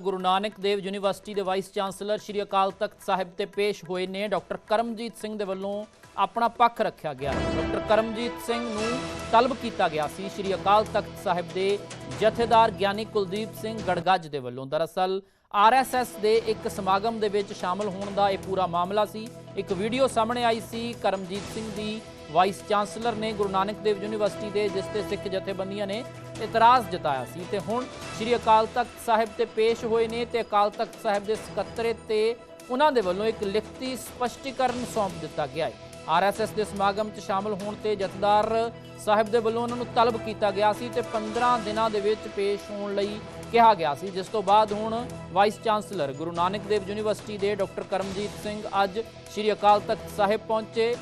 ਗੁਰੂ Nanak Dev university ਦੇ vice chancellor Shri Akal Takht Sahib ਤੇ ਪੇਸ਼ ਹੋਏ ਨੇ। ਡਾਕਟਰ ਕਰਮਜੀਤ ਸਿੰਘ ਦੇ ਵੱਲੋਂ ਆਪਣਾ ਪੱਖ ਰੱਖਿਆ ਗਿਆ। ਡਾਕਟਰ ਕਰਮਜੀਤ ਸਿੰਘ ਨੂੰ ਤਲਬ ਕੀਤਾ ਗਿਆ ਸੀ। ਸ਼੍ਰੀ ਅਕਾਲ ਤਖਤ ਸਾਹਿਬ ਦੇ ਜਥੇਦਾਰ ਗਿਆਨੀ ਕੁਲਦੀਪ ਸਿੰਘ ਗੜਗੱਜ ਦੇ ਵੱਲੋਂ। ਦਰਅਸਲ ਆਰਐਸਐਸ ਦੇ ਇੱਕ ਸਮਾਗਮ ਦੇ ਵਿੱਚ ਸ਼ਾਮਲ ਹੋਣ ਦਾ ਇਹ ਪੂਰਾ ਮਾਮਲਾ ਸੀ। ਇੱਕ ਵੀਡੀਓ ਸਾਹਮਣੇ ਆਈ ਸੀ। ਕਰਮਜੀਤ ਸਿੰਘ ਦੀ ਵਾਈਸ ਚਾਂਸਲਰ ਨੇ ਗੁਰੂ ਨਾਨਕ ਦੇਵ ਯੂਨੀਵਰਸਿਟੀ ਦੇ ਜਿਸ ਤੇ ਸਿੱਖ ਜਥੇਬੰਦੀਆਂ ਨੇ ਇਤਰਾਜ਼ ਜਤਾਇਆ ਸੀ ਤੇ ਹੁਣ ਸ੍ਰੀ ਅਕਾਲ ਤਖਤ ਸਾਹਿਬ ਤੇ ਪੇਸ਼ ਹੋਏ ਨੇ ਤੇ ਅਕਾਲ ਤਖਤ ਸਾਹਿਬ ਦੇ ਸਕੱਤਰੇਤ ਤੇ ਉਹਨਾਂ ਦੇ ਵੱਲੋਂ ਇੱਕ ਲਿਖਤੀ ਸਪਸ਼ਟੀਕਰਨ ਸੌਂਪ ਦਿੱਤਾ ਗਿਆ ਹੈ। ਆਰਐਸਐਸ ਦੇ ਸਮਾਗਮ 'ਚ ਸ਼ਾਮਲ ਹੋਣ ਤੇ ਜਥੇਦਾਰ ਸਾਹਿਬ ਦੇ ਵੱਲੋਂ ਉਹਨਾਂ ਨੂੰ ਤਲਬ ਕੀਤਾ ਗਿਆ ਸੀ ਤੇ 15 ਦਿਨਾਂ ਦੇ ਵਿੱਚ ਪੇਸ਼ ਹੋਣ ਲਈ ਕਿਹਾ ਗਿਆ ਸੀ। ਜਿਸ ਤੋਂ ਬਾਅਦ ਹੁਣ vice chancellor Guru Nanak Dev university ਦੇ ਡਾਕਟਰ ਕਰਮਜੀਤ ਸਿੰਘ ਅੱਜ ਸ੍ਰੀ ਅਕਾਲ ਤਖਤ ਸਾਹਿਬ ਪਹੁੰਚੇ।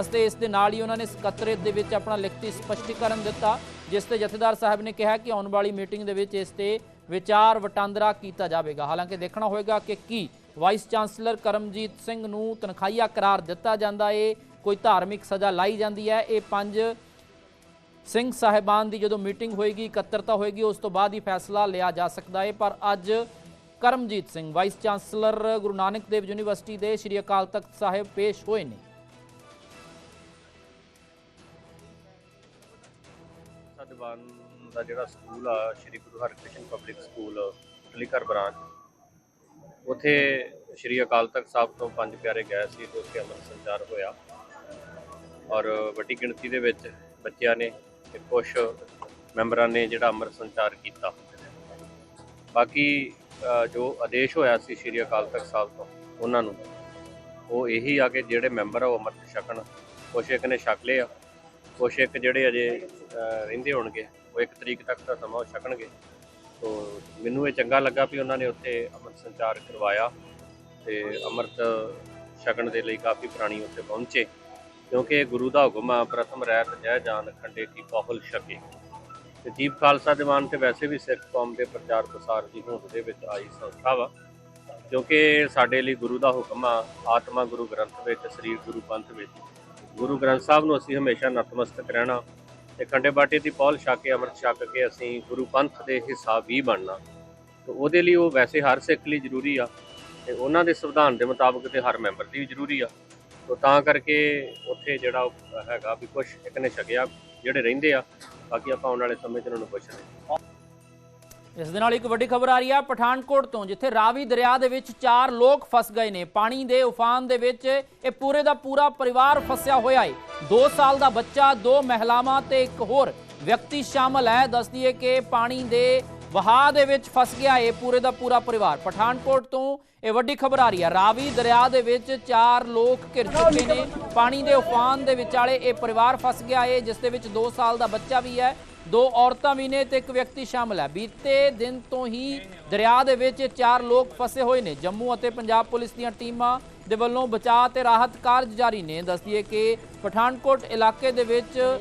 ਅਤੇ ਇਸ ਦੇ ਨਾਲ ਹੀ ਉਹਨਾਂ ਨੇ ਸਕੱਤਰੇਤ ਦੇ ਵਿੱਚ ਆਪਣਾ ਲਿਖਤੀ ਸਪਸ਼ਟੀਕਰਨ ਦਿੱਤਾ, ਜਿਸ ਤੇ ਜਥੇਦਾਰ ਸਾਹਿਬ ਨੇ ਕਿਹਾ ਕਿ ਆਉਣ ਵਾਲੀ ਮੀਟਿੰਗ ਦੇ ਵਿੱਚ ਇਸ ਤੇ ਵਿਚਾਰ ਵਟਾਂਦਰਾ ਕੀਤਾ ਜਾਵੇਗਾ। ਹਾਲਾਂਕਿ ਦੇਖਣਾ ਹੋਏਗਾ ਕਿ ਕੀ ਵਾਈਸ ਚਾਂਸਲਰ ਕਰਮਜੀਤ ਸਿੰਘ ਨੂੰ ਤਨਖਾਹੀਆ ਕਰਾਰ ਦਿੱਤਾ ਜਾਂਦਾ ਏ, ਕੋਈ ਧਾਰਮਿਕ ਸਜ਼ਾ ਲਾਈ ਜਾਂਦੀ ਹੈ। ਇਹ ਪੰਜ ਸਿੰਘ ਸਾਹਿਬਾਨ ਦੀ ਜਦੋਂ ਮੀਟਿੰਗ ਹੋਏਗੀ, ਇਕੱਤਰਤਾ ਹੋਏਗੀ, ਉਸ ਤੋਂ ਬਾਅਦ ਹੀ ਫੈਸਲਾ ਲਿਆ ਜਾ ਸਕਦਾ ਹੈ ਪਰ ਅੱਜ Karamjit Singh vice chancellor Guru Nanak Dev university ਦੇ ਸ਼੍ਰੀ ਅਕਾਲ ਤਖਤ ਸਾਹਿਬ ਪੇਸ਼ ਹੋਏ ਨੇ। ਸਦਵਾਨ ਦਾ ਜਿਹੜਾ ਸਕੂਲ ਆ, Shri Guru Harkrishan public school Kalikar branch. ਉਥੇ ਸ਼੍ਰੀ ਅਕਾਲ ਤਖਤ ਸਾਹਿਬ ਤੋਂ ਪੰਜ ਪਿਆਰੇ ਗਏ ਸੀ ਤੇ ਉੱਥੇ ਅੰਮ੍ਰਿਤ ਸੰਚਾਰ ਹੋਇਆ। ਔਰ ਵੱਡੀ ਗਿਣਤੀ ਦੇ ਵਿੱਚ ਬੱਚਿਆਂ ਨੇ ਤੇ ਕੁਝ ਮੈਂਬਰਾਂ ਨੇ ਜਿਹੜਾ ਅੰਮ੍ਰਿਤ ਸੰਚਾਰ ਕੀਤਾ। ਬਾਕੀ ਜੋ ਆਦੇਸ਼ ਹੋਇਆ ਸੀ ਸ਼੍ਰੀ ਅਕਾਲ ਤਖਤ ਸਾਹਿਬ ਤੋਂ, ਉਹਨਾਂ ਨੂੰ, ਉਹ ਇਹੀ ਆ ਕਿ ਜਿਹੜੇ ਮੈਂਬਰ ਆ, ਉਹ ਅੰਮ੍ਰਿਤ ਛਕਣ। ਕੁਛ ਇੱਕ ਨੇ ਛਕ ਲਿਆ ਕੁਛ ਇੱਕ ਜਿਹੜੇ ਅਜੇ ਰਹਿੰਦੇ ਹੋਣਗੇ, ਉਹ ਇੱਕ ਤਰੀਕ ਤੱਕ ਦਾ ਸਮਾਂ ਉਹ ਛਕਣਗੇ। ਤੋ ਮੈਨੂੰ ਇਹ ਚੰਗਾ ਲੱਗਾ ਵੀ ਉਹਨਾਂ ਨੇ ਉੱਥੇ ਅੰਮ੍ਰਿਤ ਸੰਚਾਰ ਕਰਵਾਇਆ ਤੇ ਅੰਮ੍ਰਿਤ ਛਕਣ ਦੇ ਲਈ ਕਾਫੀ ਪ੍ਰਾਣੀ ਉੱਥੇ ਪਹੁੰਚੇ। ਕਿਉਂਕਿ ਗੁਰੂ ਦਾ ਹੁਕਮ ਆ, ਪ੍ਰਥਮ ਰਹਿਤ ਜੈ ਜਾਨ ਖੰਡੇ ਕੀ ਬਹੁਲ ਛਕੇ। ਤੇ ਦੀਪ ਖਾਲਸਾ ਦੀਵਾਨ ਤੇ ਵੈਸੇ ਵੀ ਸਿੱਖ ਕੌਮ ਦੇ ਪ੍ਰਚਾਰ ਪ੍ਰਸਾਰ ਦੀ ਹੋਂਦ ਦੇ ਵਿੱਚ ਆਈ ਸੰਸਥਾ ਵਾ। ਕਿਉਂਕਿ ਸਾਡੇ ਲਈ ਗੁਰੂ ਦਾ ਹੁਕਮ ਆ, ਆਤਮਾ ਗੁਰੂ ਗ੍ਰੰਥ ਵਿੱਚ, ਸਰੀਰ ਗੁਰੂ ਪੰਥ ਵਿੱਚ ਗੁਰੂ ਗ੍ਰੰਥ ਸਾਹਿਬ ਨੂੰ ਅਸੀਂ ਹਮੇਸ਼ਾ ਨਤਮਸਤਕ ਰਹਿਣਾ ਤੇ ਖੰਡੇ ਬਾਟੇ ਦੀ ਪੌਲ ਛਕ ਕੇ, ਅੰਮ੍ਰਿਤ ਛਕ ਕੇ ਅਸੀਂ ਗੁਰੂ ਪੰਥ ਦੇ ਹਿੱਸਾ ਵੀ ਬਣਨਾ। ਤੇ ਉਹਦੇ ਲਈ ਉਹ ਵੈਸੇ ਹਰ ਸਿੱਖ ਲਈ ਜ਼ਰੂਰੀ ਆ ਤੇ ਉਹਨਾਂ ਦੇ ਸੰਵਿਧਾਨ ਦੇ ਮੁਤਾਬਕ ਤੇ ਹਰ ਮੈਂਬਰ ਦੀ ਵੀ ਜ਼ਰੂਰੀ ਆ। ਤੋ ਤਾਂ ਕਰਕੇ ਉੱਥੇ ਜਿਹੜਾ ਉਹ ਹੈਗਾ ਵੀ ਕੁਝ ਇੱਕ ਨੇ ਛਕਿਆ ਜਿਹੜੇ ਰਹਿੰਦੇ ਆ, ਬਾਕੀ ਆਪਾਂ ਆਉਣ ਵਾਲੇ ਸਮੇਂ 'ਚ ਉਹਨਾਂ ਨੂੰ ਪੁੱਛਦੇ ਇਸ ਦੇ ਨਾਲ ਇੱਕ ਵੱਡੀ ਖਬਰ ਆ ਰਹੀ ਹੈ ਪਠਾਨਕੋਟ ਤੋਂ, ਜਿੱਥੇ ਰਾਵੀ ਦਰਿਆ ਦੇ ਵਿੱਚ ਚਾਰ ਲੋਕ ਫਸ ਗਏ ਨੇ। ਪਾਣੀ ਦੇ ਉਫਾਨ ਦੇ ਵਿੱਚ ਇਹ ਪੂਰੇ ਦਾ ਪੂਰਾ ਪਰਿਵਾਰ ਫਸਿਆ ਹੋਇਆ ਹੈ 2 ਸਾਲ ਦਾ ਬੱਚਾ, ਦੋ ਮਹਿਲਾਵਾਂ ਤੇ ਇੱਕ ਹੋਰ ਵਿਅਕਤੀ ਸ਼ਾਮਲ ਹੈ। ਦੱਸ ਦਈਏ ਕਿ ਪਾਣੀ ਦੇ ਵਹਾਅ ਦੇ ਵਿੱਚ ਫਸ ਗਿਆ ਇਹ ਪੂਰੇ ਦਾ ਪੂਰਾ ਪਰਿਵਾਰ। ਪਠਾਨਕੋਟ ਤੋਂ ਇਹ ਵੱਡੀ ਖਬਰ ਆ ਰਹੀ ਹੈ ਰਾਵੀ ਦਰਿਆ ਦੇ ਵਿੱਚ ਚਾਰ ਲੋਕ ਘਿਰ ਚੁੱਕੇ ਨੇ। ਪਾਣੀ ਦੇ ਉਫਾਨ ਦੇ ਵਿਚਾਲੇ ਇਹ ਪਰਿਵਾਰ ਫਸ ਗਿਆ ਹੈ ਜਿਸ ਦੇ ਵਿੱਚ 2 ਸਾਲ ਦਾ ਬੱਚਾ ਵੀ ਹੈ। ਦੋ ਔਰਤਾਂ ਵੀ ਨੇ ਤੇ ਇੱਕ ਵਿਅਕਤੀ ਸ਼ਾਮਲ ਹੈ। ਬੀਤੇ ਦਿਨ ਤੋਂ ਹੀ ਦਰਿਆ ਦੇ ਵਿੱਚ ਚਾਰ ਲੋਕ ਫਸੇ ਹੋਏ ਨੇ। ਜੰਮੂ ਅਤੇ ਪੰਜਾਬ ਪੁਲਿਸ ਦੀਆਂ ਟੀਮਾਂ ਦੇ ਵੱਲੋਂ ਬਚਾਅ ਤੇ ਰਾਹਤ ਕਾਰਜ ਜਾਰੀ ਨੇ। ਦੱਸਦੀਏ ਕਿ ਪਠਾਨਕੋਟ ਇਲਾਕੇ ਦੇ ਵਿੱਚ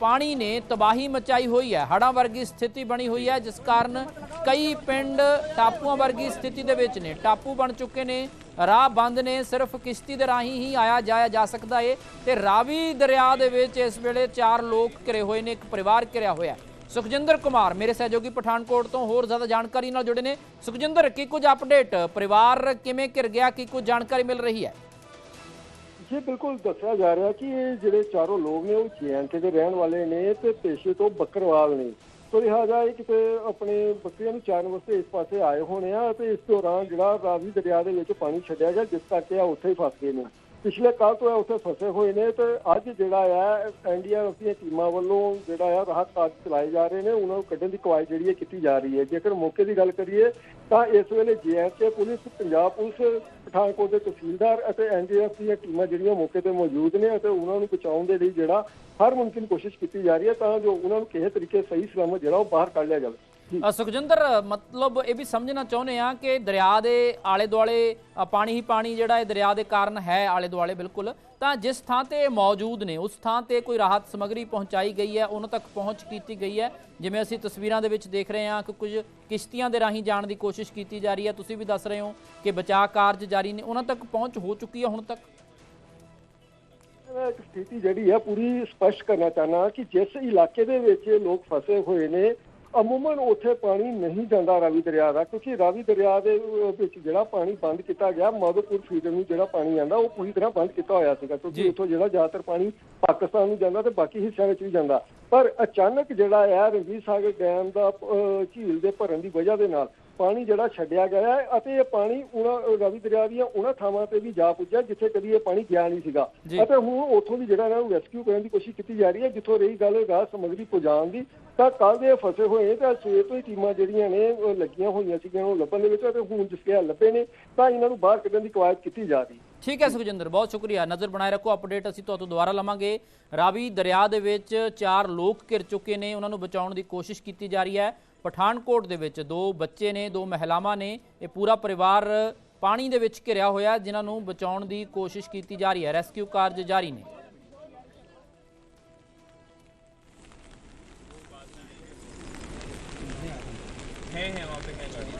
ਪਾਣੀ ਨੇ ਤਬਾਹੀ ਮਚਾਈ ਹੋਈ ਹੈ। ਹੜ੍ਹਾਂ ਵਰਗੀ ਸਥਿਤੀ ਬਣੀ ਹੋਈ ਹੈ, ਜਿਸ ਕਾਰਨ ਕਈ ਪਿੰਡ ਟਾਪੂਆਂ ਵਰਗੀ ਸਥਿਤੀ ਦੇ ਵਿੱਚ ਨੇ। ਟਾਪੂ ਬਣ ਚੁੱਕੇ ਨੇ। ਰਾਹ ਬੰਦ ਨੇ, ਸਿਰਫ ਕਿਸ਼ਤੀ ਦੇ ਰਾਹੀਂ ਹੀ ਆਇਆ ਜਾਇਆ ਜਾ ਸਕਦਾ ਏ ਤੇ ਰਾਵੀ ਦਰਿਆ ਦੇ ਵਿੱਚ ਇਸ ਵੇਲੇ ਚਾਰ ਲੋਕ ਘਿਰੇ ਹੋਏ ਨੇ, ਇੱਕ ਪਰਿਵਾਰ ਘਿਰਿਆ ਹੋਇਆ। ਸੁਖਜਿੰਦਰ ਕੁਮਾਰ, ਮੇਰੇ ਸਹਿਯੋਗੀ ਪਠਾਨਕੋਟ ਤੋਂ ਹੋਰ ਜ਼ਿਆਦਾ ਜਾਣਕਾਰੀ ਨਾਲ ਜੁੜੇ ਨੇ। ਸੁਖਜਿੰਦਰ, ਕੀ ਕੁਝ ਅਪਡੇਟ ਪਰਿਵਾਰ ਕਿਵੇਂ ਘਿਰ ਗਿਆ? ਕੀ ਕੁਝ ਜਾਣਕਾਰੀ ਮਿਲ ਰਹੀ ਹੈ? ਜੀ, ਬਿਲਕੁਲ ਦੱਸਿਆ ਜਾ ਰਿਹਾ ਕਿ ਇਹ ਜਿਹੜੇ ਚਾਰੋਂ ਲੋਕ ਨੇ, ਉਹ ਜੈਨਕੇ ਦੇ ਰਹਿਣ ਵਾਲੇ ਨੇ ਤੇ ਪੇਸ਼ੇ ਤੋਂ ਬੱਕਰਵਾਲ ਨੇ। ਸੋ ਲਿਹਾਜ਼ਾ ਇਹ ਕਿਤੇ ਆਪਣੇ ਬੱਕਰੀਆਂ ਨੂੰ ਚਾਰਨ ਵਾਸਤੇ ਇਸ ਪਾਸੇ ਆਏ ਹੋਣੇ ਆ ਤੇ ਇਸ ਦੌਰਾਨ ਜਿਹੜਾ ਰਾਵੀ ਦਰਿਆ ਦੇ ਵਿੱਚ ਪਾਣੀ ਛੱਡਿਆ ਗਿਆ, ਜਿਸ ਕਰਕੇ ਆ ਉੱਥੇ ਹੀ ਫਸ ਗਏ ਨੇ। ਪਿਛਲੇ ਕੱਲ ਤੋਂ ਉੱਥੇ ਫਸੇ ਹੋਏ ਨੇ ਤੇ ਅੱਜ ਜਿਹੜਾ ਆ ਐਨਡੀਆਰਐਫ ਦੀਆਂ ਟੀਮਾਂ ਵੱਲੋਂ ਜਿਹੜਾ ਆ ਰਾਹਤ ਕਾਰਜ ਚਲਾਏ ਜਾ ਰਹੇ ਨੇ, ਉਹਨਾਂ ਨੂੰ ਕੱਢਣ ਦੀ ਕਵਾਇਦ ਜਿਹੜੀ ਹੈ ਕੀਤੀ ਜਾ ਰਹੀ ਹੈ। ਜੇਕਰ ਮੌਕੇ ਦੀ ਗੱਲ ਕਰੀਏ, ਤਾਂ ਇਸ ਵੇਲੇ JHA police, Punjab police, Pathankot ਦੇ ਤਹਿਸੀਲਦਾਰ ਅਤੇ ਐਨਡੀਆਰਐਫ ਦੀਆਂ ਟੀਮਾਂ ਜਿਹੜੀਆਂ ਮੌਕੇ ਤੇ ਮੌਜੂਦ ਨੇ ਅਤੇ ਉਹਨਾਂ ਨੂੰ ਬਚਾਉਣ ਦੇ ਲਈ ਜਿਹੜਾ ਹਰ ਮੁਮਕਿਨ ਕੋਸ਼ਿਸ਼ ਕੀਤੀ ਜਾ ਰਹੀ ਹੈ, ਤਾਂ ਜੋ ਉਹਨਾਂ ਨੂੰ ਕਿਸੇ ਤਰੀਕੇ ਸਹੀ ਸਲਾਮਤ ਜਿਹੜਾ ਉਹ ਬਾਹਰ ਕੱਢ ਲਿਆ ਜਾਵੇ। ਸੁਖਜਿੰਦਰ, ਮਤਲਬ ਇਹ ਵੀ ਸਮਝਣਾ ਚਾਹੁੰਦੇ ਆ ਕਿ ਦਰਿਆ ਦੇ ਆਲੇ ਦੁਆਲੇ ਪਾਣੀ ਹੀ ਪਾਣੀ ਜਿਹੜਾ ਇਹ ਦਰਿਆ ਦੇ ਕਾਰਨ ਹੈ ਆਲੇ ਦੁਆਲੇ ਬਿਲਕੁਲ। ਤਾਂ ਜਿਸ ਥਾਂ ਤੇ ਮੌਜੂਦ ਨੇ, ਉਸ ਥਾਂ ਤੇ ਕੋਈ ਰਾਹਤ ਸਮੱਗਰੀ ਪਹੁੰਚਾਈ ਗਈ ਹੈ, ਉਹਨਾਂ ਤੱਕ ਪਹੁੰਚ ਕੀਤੀ ਗਈ ਹੈ। ਜਿਵੇਂ ਅਸੀਂ ਤਸਵੀਰਾਂ ਦੇ ਵਿੱਚ ਦੇਖ ਰਹੇ ਹਾਂ ਕਿ ਕੁਝ ਕਿਸ਼ਤੀਆਂ ਦੇ ਰਾਹੀਂ ਜਾਣ ਦੀ ਕੋਸ਼ਿਸ਼ ਕੀਤੀ ਜਾ ਰਹੀ ਹੈ। ਤੁਸੀਂ ਵੀ ਦੱਸ ਰਹੇ ਹੋ ਕਿ ਬਚਾਅ ਕਾਰਜ ਜਾਰੀ ਨੇ, ਉਹਨਾਂ ਤੱਕ ਪਹੁੰਚ ਹੋ ਚੁੱਕੀ ਹੈ ਹੁਣ ਤੱਕ? ਸਥਿਤੀ ਜਿਹੜੀ ਆ ਪੂਰੀ ਸਪਸ਼ਟ ਕਰਨਾ ਚਾਹਨਾ ਕਿ ਜਿਸ ਇਲਾਕੇ ਦੇ ਵਿੱਚ ਲੋਕ ਫਸੇ ਹੋਏ ਨੇ ਅਮੂਮਨ ਉੱਥੇ ਪਾਣੀ ਨਹੀਂ ਜਾਂਦਾ ਰਾਵੀ ਦਰਿਆ ਦਾ ਕਿਉਂਕਿ ਰਾਵੀ ਦਰਿਆ ਦੇ ਵਿੱਚ ਜਿਹੜਾ ਪਾਣੀ ਬੰਦ ਕੀਤਾ ਗਿਆ ਮਾਧੋਪੁਰ ਫੀਡਰ ਨੂੰ ਜਿਹੜਾ ਪਾਣੀ ਆਂਦਾ ਉਹ ਪੂਰੀ ਤਰ੍ਹਾਂ ਬੰਦ ਕੀਤਾ ਹੋਇਆ ਸੀਗਾ ਕਿਉਂਕਿ। ਉੱਥੋਂ ਜਿਹੜਾ ਜ਼ਿਆਦਾਤਰ ਪਾਣੀ ਪਾਕਿਸਤਾਨ ਨੂੰ ਜਾਂਦਾ ਤੇ ਬਾਕੀ ਹਿੱਸਿਆਂ ਵਿੱਚ ਵੀ ਜਾਂਦਾ ਪਰ ਅਚਾਨਕ ਜਿਹੜਾ ਹੈ ਰਣਜੀਤ ਸਾਗਰ ਡੈਮ ਦਾ ਝੀਲ ਦੇ ਭਰਨ ਦੀ ਵਜ੍ਹਾ ਦੇ ਨਾਲ ਪਾਣੀ ਜਿਹੜਾ ਛੱਡਿਆ ਗਿਆ ਹੈ ਅਤੇ ਇਹ ਪਾਣੀ ਉਹਨਾਂ ਰਾਵੀ ਦਰਿਆ ਦੀਆਂ ਉਹਨਾਂ ਥਾਵਾਂ ਤੇ ਵੀ ਜਾ ਪੁੱਜਿਆ ਜਿੱਥੇ ਕਦੀ ਇਹ ਪਾਣੀ ਗਿਆ ਨਹੀਂ ਸੀਗਾ। ਅਤੇ ਹੁਣ ਉੱਥੋਂ ਵੀ ਜਿਹੜਾ ਇਹਨਾਂ ਨੂੰ ਰੈਸਕਿਊ ਕਰਨ ਦੀ ਕੋਸ਼ਿਸ਼ ਕੀਤੀ ਜਾ ਰਹੀ ਹੈ ਜਿੱਥੋਂ ਰਹੀ ਗੱਲ ਰਾਹਤ ਸਮੱਗਰੀ ਪਹੁੰਚਾਉਣ ਦੀ ਤਾਂ ਕੱਲ ਦੇ ਫਸੇ ਹੋਏ ਨੇ ਤਾਂ ਸਵੇਰ ਤੋਂ ਹੀ ਟੀਮਾਂ ਜਿਹੜੀਆਂ ਨੇ ਉਹ ਲੱਗੀਆਂ ਹੋਈਆਂ ਸੀਗੀਆਂ ਉਹ ਲੱਭਣ ਦੇ ਵਿੱਚ ਅਤੇ ਹੁਣ ਜਿਸਕੇ ਲੱਭੇ ਨੇ ਤਾਂ ਇਹਨਾਂ ਨੂੰ ਬਾਹਰ ਕੱਢਣ ਦੀ ਕਵਾਇਦ ਕੀਤੀ ਜਾ ਰਹੀ ਠੀਕ ਹੈ ਸੁਖਜਿੰਦਰ ਬਹੁਤ ਸ਼ੁਕਰੀਆ। ਨਜ਼ਰ ਬਣਾਏ ਰੱਖੋ ਅਪਡੇਟ ਅਸੀਂ ਤੁਹਾਨੂੰ ਦੁਬਾਰਾ ਲਵਾਂਗੇ। ਰਾਵੀ ਦਰਿਆ ਦੇ ਵਿੱਚ ਚਾਰ ਲੋਕ ਘਿਰ ਚੁੱਕੇ ਨੇ ਉਹਨਾਂ ਨੂੰ ਬਚਾਉਣ ਦੀ ਕੋਸ਼ਿਸ਼ ਕੀਤੀ ਜਾ ਰਹੀ ਹੈ। ਪਠਾਨਕੋਟ ਦੇ ਵਿੱਚ ਦੋ ਬੱਚੇ ਨੇ, ਦੋ ਮਹਿਲਾਵਾਂ ਨੇ। ਇਹ ਪੂਰਾ ਪਰਿਵਾਰ ਪਾਣੀ ਦੇ ਵਿੱਚ ਘਿਰਿਆ ਹੋਇਆ ਜਿਨ੍ਹਾਂ ਨੂੰ ਬਚਾਉਣ ਦੀ ਕੋਸ਼ਿਸ਼ ਕੀਤੀ ਜਾ ਰਹੀ ਹੈ। ਰੈਸਕਿਊ ਕਾਰਜ ਜਾਰੀ ਨੇ। हैं हैं